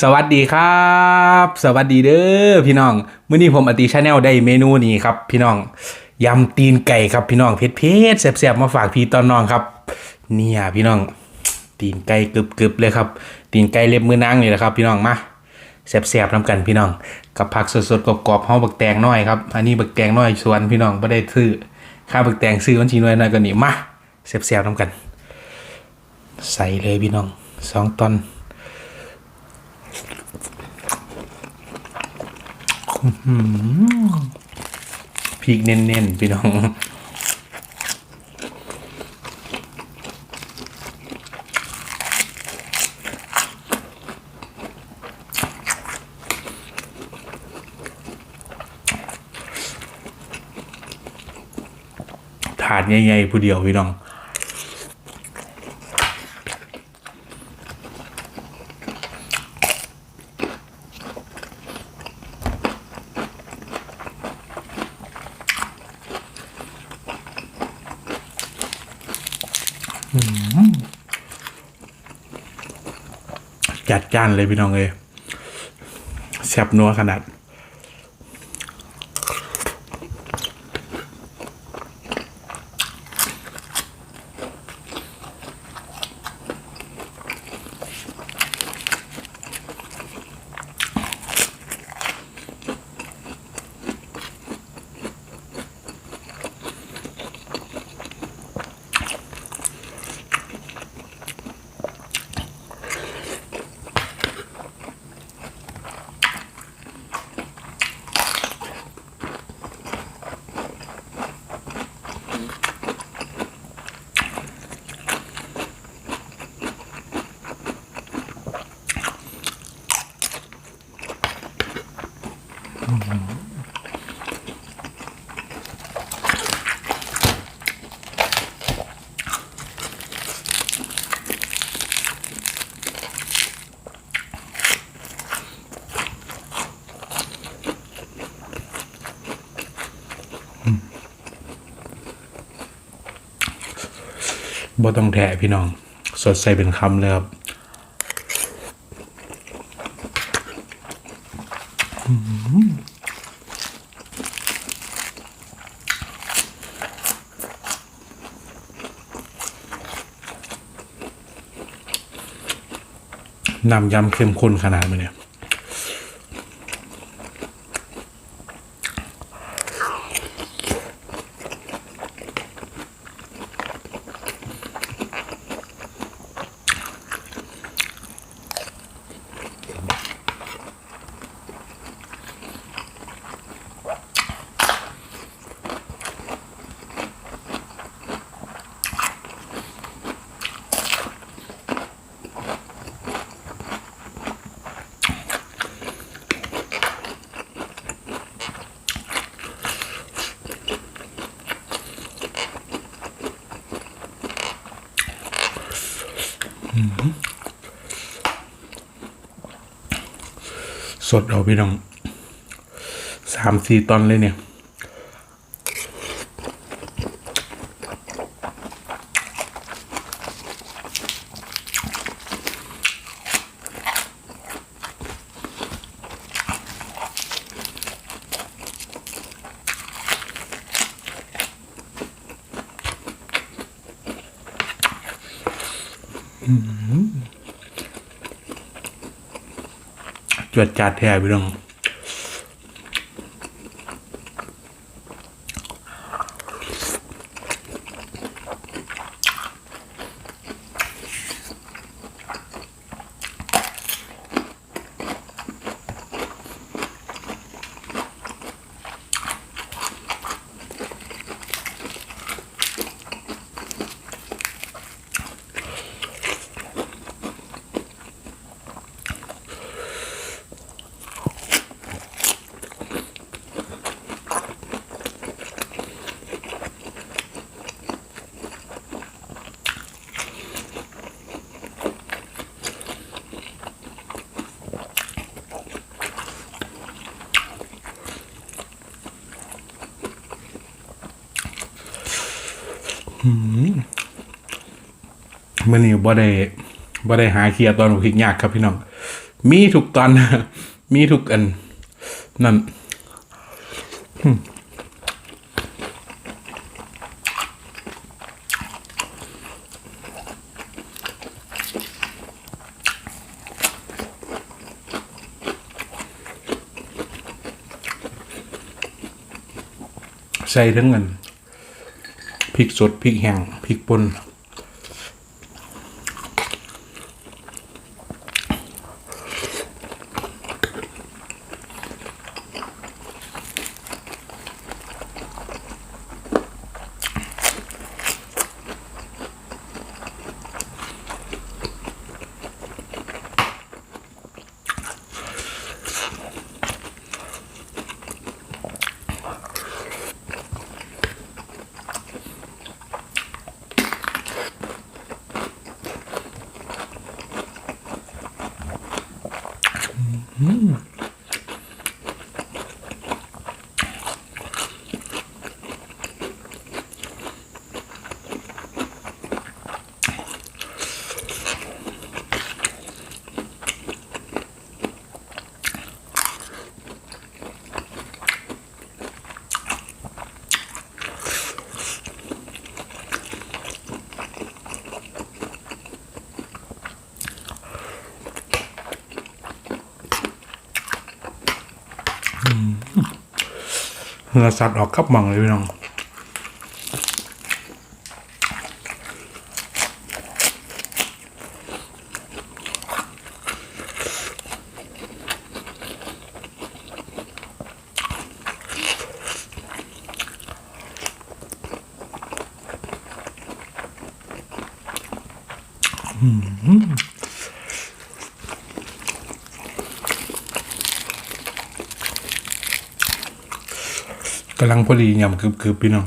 สวัสดีครับ สวัสดีเด้อพี่น้องมื้อนี้ผมอติชาแนลได้เมนูนี้ครับ พี่น้องยำตีนไก่ครับพี่น้องเผ็ดเผ็ดๆแซ่บๆมาฝากพี่ตอนน้องครับ เนี่ยพี่น้อง ตีนไก่กรึบๆเลยครับ ตีนไก่เล็บมือนางนี่แหละครับ พี่น้องมาแซ่บๆนํกันพี่น้อง กับผักสดๆกรอบๆเฮาบักแตงน้อยครับอันนี้บักแตงน้อยสวนพี่น้องบ่ได้ซื้อค่าบักแตงซื้อมันสิน้อยหน่อยก็นี่มาแซ่บๆนํกัน ใส่เลยพี่น้องสองตอน พริกเน้นๆ พี่น้องถาดใหญ่ๆผู้เดียวพี่น้อง จัดจ้านเลยพี่น้องเลยแซ่บนัวขนาด บ่ต้องแทะพี่น้อง สดใสเป็นคำเลยครับน้ำยำเข้มข้นขนาดไหนเนี่ย สดเอาพี่น้องสามสี่ตอนเลยเนี่ย จวดจัดแท้พี่น้อง มื่อนี้บ่ได้บ่ได้หาเคลียร์ตอนพริกยากครับพี่น้อง มีทุกตอนมีทุกอัน นั่นใส่ทั้งเงิน พริกสดพริกแห้งพริกป่น เนื้อสัตว์ออกกับมังเลยพี่น้อง กำลังพอดียำกึบๆพี่น้อง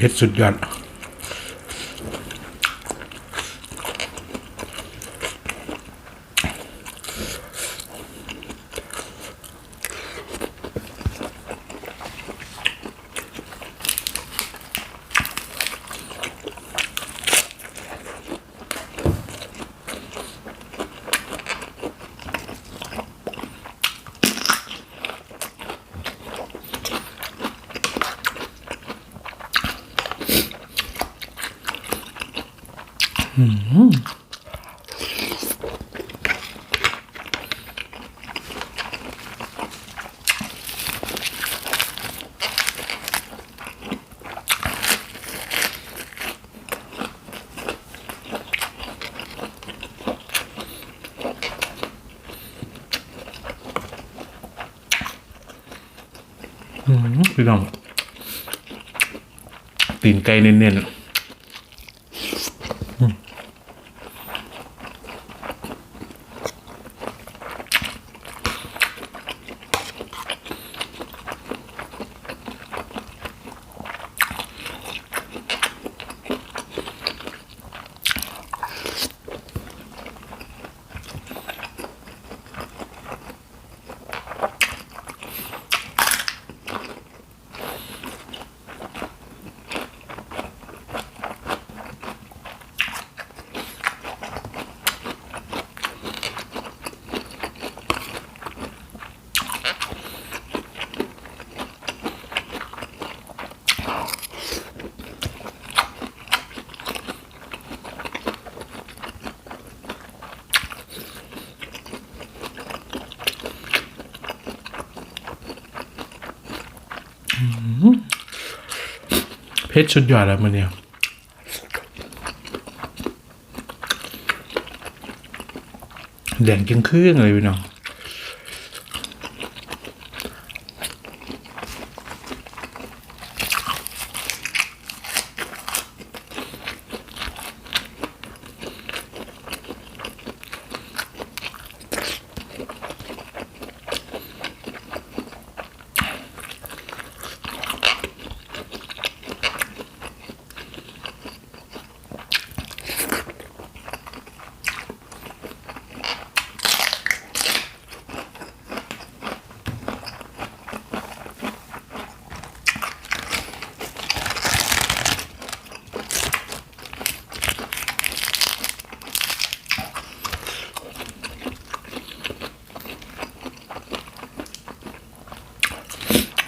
เผ็ดสุดยอด พี่น้องตีนไก่เน้นๆ เพชรสุดยอดแล้วมันเนี่ยแดงจึงครึ่งเลยพี่น้อง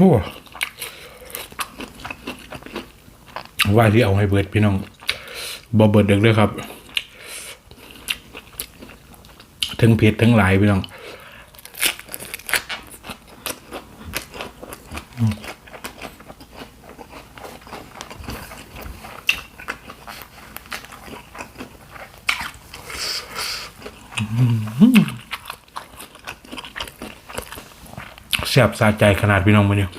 อ้ว่าที่เอาให้เบิดพี่น้องบอเบิดเด็กด้วยครับทั้งเผ็ดทั้งหลายพี่น้อง สียบสะใจขนาดพี่น้องมาเนี่ย